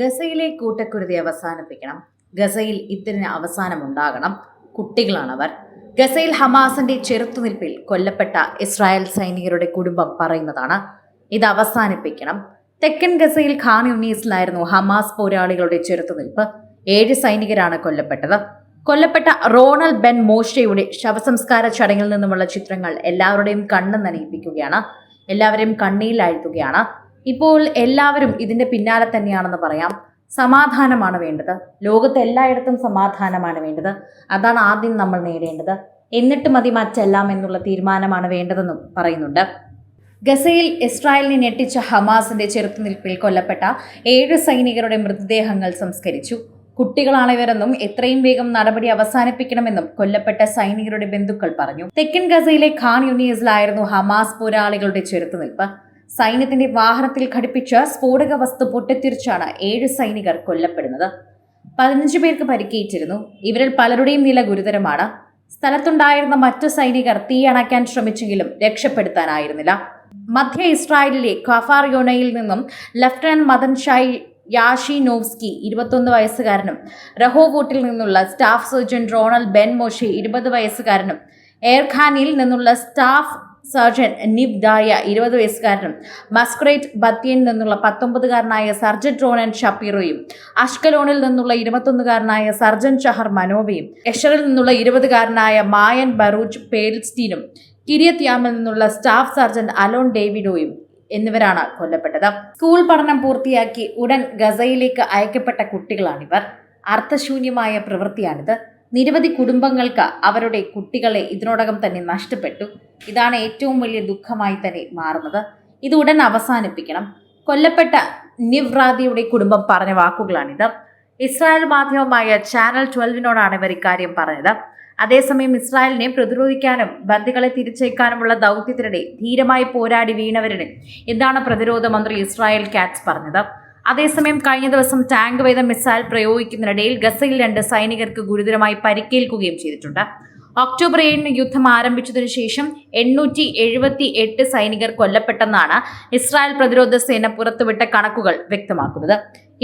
ഗസയിലെ കൂട്ടക്കുരുതി അവസാനിപ്പിക്കണം. ഗസയിൽ ഇതിന് അവസാനമുണ്ടാകണം. കുട്ടികളാണവർ. ഗസയിൽ ഹമാസിന്റെ ചെറുത്തുനിൽപ്പിൽ കൊല്ലപ്പെട്ട ഇസ്രായേൽ സൈനികരുടെ കുടുംബം പറയുന്നതാണ് ഇത് അവസാനിപ്പിക്കണം. തെക്കൻ ഗസയിൽ ഖാൻ യൂണീസിലായിരുന്നു ഹമാസ് പോരാളികളുടെ ചെറുത്തുനിൽപ്പ്. ഏഴ് സൈനികരാണ് കൊല്ലപ്പെട്ടത്. കൊല്ലപ്പെട്ട റോണൽ ബെൻ മോഷയുടെ ശവസംസ്കാര ചടങ്ങിൽ നിന്നുമുള്ള ചിത്രങ്ങൾ എല്ലാവരുടെയും കണ്ണ് നനയിപ്പിക്കുകയാണ്. എല്ലാവരെയും കണ്ണീരിലാഴ്ത്തുകയാണ് ഇപ്പോൾ എല്ലാവരും ഇതിന്റെ പിന്നാലെ തന്നെയാണെന്ന് പറയാം. സമാധാനമാണ് വേണ്ടത്. ലോകത്ത് എല്ലായിടത്തും സമാധാനമാണ് വേണ്ടത്. അതാണ് ആദ്യം നമ്മൾ നേടേണ്ടത്. എന്നിട്ട് മതി മറ്റെല്ലാം എന്നുള്ള തീരുമാനമാണ് വേണ്ടതെന്നും പറയുന്നുണ്ട്. ഗസയിൽ ഇസ്രായേലിനെ ഞെട്ടിച്ച ഹമാസിന്റെ ചെറുത്തുനിൽപ്പിൽ കൊല്ലപ്പെട്ട ഏഴ് സൈനികരുടെ മൃതദേഹങ്ങൾ സംസ്കരിച്ചു. കുട്ടികളാണിവരെന്നും എത്രയും വേഗം നടപടി അവസാനിപ്പിക്കണമെന്നും കൊല്ലപ്പെട്ട സൈനികരുടെ ബന്ധുക്കൾ പറഞ്ഞു. തെക്കൻ ഗസയിലെ ഖാൻ യൂണിയസിലായിരുന്നു ഹമാസ് പോരാളികളുടെ ചെറുത്തുനിൽപ്പ്. സൈന്യത്തിന്റെ വാഹനത്തിൽ ഘടിപ്പിച്ച സ്ഫോടക വസ്തു പൊട്ടിത്തെറിച്ചാണ് ഏഴ് സൈനികർ കൊല്ലപ്പെടുന്നത്. പതിനഞ്ച് പേർക്ക് പരിക്കേറ്റിരുന്നു. ഇവരിൽ പലരുടെയും നില ഗുരുതരമാണ്. സ്ഥലത്തുണ്ടായിരുന്ന മറ്റു സൈനികർ തീ അണയ്ക്കാൻ ശ്രമിച്ചെങ്കിലും രക്ഷപ്പെടുത്താനായിരുന്നില്ല. മധ്യ ഇസ്രായേലിലെ ഖഫാർ ഖഫാർയോണയിൽ നിന്നും ലഫ്റ്റനന്റ് മദൻ ഷായ് യാഷിനോവ്സ്കി ഇരുപത്തൊന്ന് വയസ്സുകാരനും റഹോവൂട്ടിൽ നിന്നുള്ള staff sergeant Ronel Ben Moshe ഇരുപത് വയസ്സുകാരനും എയർഖാനിൽ നിന്നുള്ള സ്റ്റാഫ് സർജൻ നിബ് ദായ ഇരുപത് വയസ്സുകാരനും മസ്ക്രേറ്റ് ബത്തിയനിൽ നിന്നുള്ള പത്തൊമ്പതുകാരനായ സർജൻ റോണൻ ഷപ്പീറോയും അഷ്കലോണിൽ നിന്നുള്ള ഇരുപത്തൊന്നുകാരനായ സർജൻ ഷഹർ മനോവയും എഷറിൽ നിന്നുള്ള ഇരുപതുകാരനായ മായൻ ബറൂജ് പേൽസ്റ്റീനും കിരിയത്യാമിൽ നിന്നുള്ള സ്റ്റാഫ് സർജൻ അലോൺ ഡേവിഡോയും എന്നിവരാണ് കൊല്ലപ്പെട്ടത്. സ്കൂൾ പഠനം പൂർത്തിയാക്കി ഉടൻ ഗസയിലേക്ക് അയക്കപ്പെട്ട കുട്ടികളാണിവർ. അർത്ഥശൂന്യമായ പ്രവൃത്തിയാണിത്. നിരവധി കുടുംബങ്ങൾക്ക് അവരുടെ കുട്ടികളെ ഇതിനോടകം തന്നെ നഷ്ടപ്പെട്ടു. ഇതാണ് ഏറ്റവും വലിയ ദുഃഖമായി തന്നെ മാറുന്നത്. ഇത് ഉടൻ അവസാനിപ്പിക്കണം. കൊല്ലപ്പെട്ട നിവ്രാദിയുടെ കുടുംബം പറഞ്ഞ വാക്കുകളാണിത്. ഇസ്രായേൽ മാധ്യമമായ ചാനൽ ട്വൽവിനോടാണ് ഇവർ ഇക്കാര്യം പറഞ്ഞത്. അതേസമയം ഇസ്രായേലിനെ പ്രതിരോധിക്കാനും ബന്ദികളെ തിരിച്ചേക്കാനുമുള്ള ദൗത്യത്തിനിടെ ധീരമായി പോരാടി വീണവരുടെ എന്താണ് പ്രതിരോധ മന്ത്രി ഇസ്രായേൽ കാറ്റ്സ് പറഞ്ഞത്? അതേസമയം കഴിഞ്ഞ ദിവസം ടാങ്ക് വേദ മിസൈൽ പ്രയോഗിക്കുന്നതിനിടയിൽ ഗസയിൽ രണ്ട് സൈനികർക്ക് ഗുരുതരമായി പരിക്കേൽക്കുകയും ചെയ്തിട്ടുണ്ട്. ഒക്ടോബർ ഏഴിന് യുദ്ധം ആരംഭിച്ചതിനു ശേഷം എണ്ണൂറ്റി എഴുപത്തി എട്ട് സൈനികർ കൊല്ലപ്പെട്ടെന്നാണ് ഇസ്രായേൽ പ്രതിരോധ സേന പുറത്തുവിട്ട കണക്കുകൾ വ്യക്തമാക്കുന്നത്.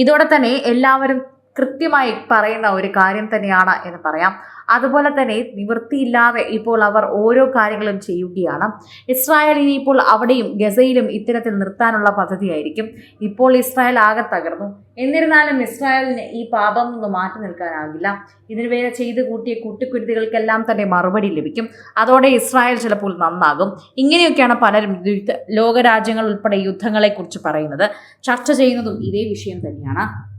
ഇതോടെ തന്നെ എല്ലാവരും കൃത്യമായി പറയുന്ന ഒരു കാര്യം തന്നെയാണ് എന്ന് പറയാം. അതുപോലെ തന്നെ നിവൃത്തിയില്ലാതെ ഇപ്പോൾ അവർ ഓരോ കാര്യങ്ങളും ചെയ്യുകയാണ്. ഇസ്രായേൽ ഇനിയിപ്പോൾ അവിടെയും ഗസയിലും ഇത്തരത്തിൽ നിർത്താനുള്ള പദ്ധതിയായിരിക്കും. ഇപ്പോൾ ഇസ്രായേൽ ആകെ തകർന്നു. എന്നിരുന്നാലും ഇസ്രായേലിന് ഈ പാപം നിന്ന് മാറ്റി നിൽക്കാനാകില്ല. ഇതിനു വേറെ ചെയ്തു കൂട്ടിയ കൂട്ടിക്കുരുതികൾക്കെല്ലാം തന്നെ മറുപടി ലഭിക്കും. അതോടെ ഇസ്രായേൽ ചിലപ്പോൾ നന്നാകും. ഇങ്ങനെയൊക്കെയാണ് പലരും ലോകരാജ്യങ്ങൾ ഉൾപ്പെടെ യുദ്ധങ്ങളെക്കുറിച്ച് പറയുന്നത്. ചർച്ച ചെയ്യുന്നതും ഇതേ വിഷയം തന്നെയാണ്.